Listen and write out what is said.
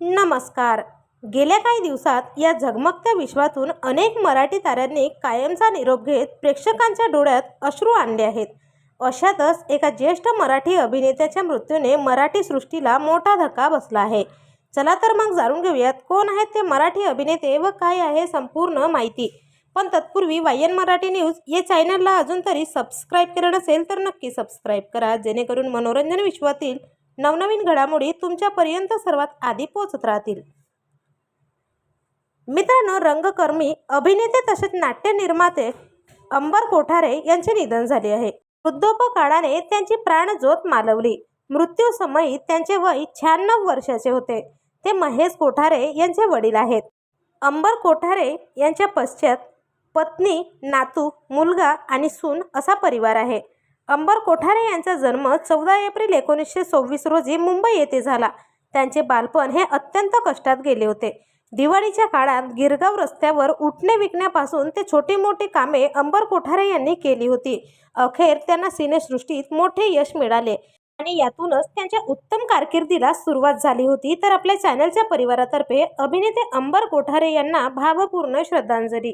नमस्कार. गेल्या काही दिवसात या झगमगत्या विश्वातून अनेक मराठी ताऱ्यांनी कायमचा निरोप घेत प्रेक्षकांच्या डोळ्यात अश्रू आणले आहेत. अशातच एका ज्येष्ठ मराठी अभिनेत्याच्या मृत्यूने मराठी सृष्टीला मोठा धक्का बसला आहे. चला तर मग जाणून घेऊयात कोण आहेत ते मराठी अभिनेते व काय आहे संपूर्ण माहिती. पण तत्पूर्वी वायन मराठी न्यूज या चॅनलला अजून तरी सबस्क्राईब केलं नसेल तर नक्की सबस्क्राईब करा जेणेकरून मनोरंजन विश्वातील नवनवीन घडामोडी तुमच्यापर्यंत सर्वात आधी पोहोचत राहतील. मित्रांनो रंगकर्मी अभिनेते तसेच नाट्य निर्माते अंबर कोठारे यांचे निधन झाले आहे. वृद्धोपकाळाने त्यांची प्राणज्योत मालवली. मृत्यूसमयी त्यांचे वय शहाण्णव वर्षाचे होते. ते महेश कोठारे यांचे वडील आहेत. अंबर कोठारे यांच्या पश्चात पत्नी नातू मुलगा आणि सून असा परिवार आहे. अंबर कोठारे यांचा जन्म चौदा एप्रिल एकोणीसशे सव्वीस रोजी मुंबई येथे झाला. त्यांचे बालपण हे अत्यंत कष्टात गेले होते. दिवाळीच्या काळात गिरगाव रस्त्यावर उठणे विकण्यापासून ते छोटी मोठी कामे अंबर कोठारे यांनी केली होती. अखेर त्यांना सिनेसृष्टीत मोठे यश मिळाले आणि यातूनच त्यांच्या उत्तम कारकिर्दीला सुरुवात झाली होती. तर आपल्या चॅनलच्या परिवारातर्फे अभिनेते अंबर कोठारे यांना भावपूर्ण श्रद्धांजली.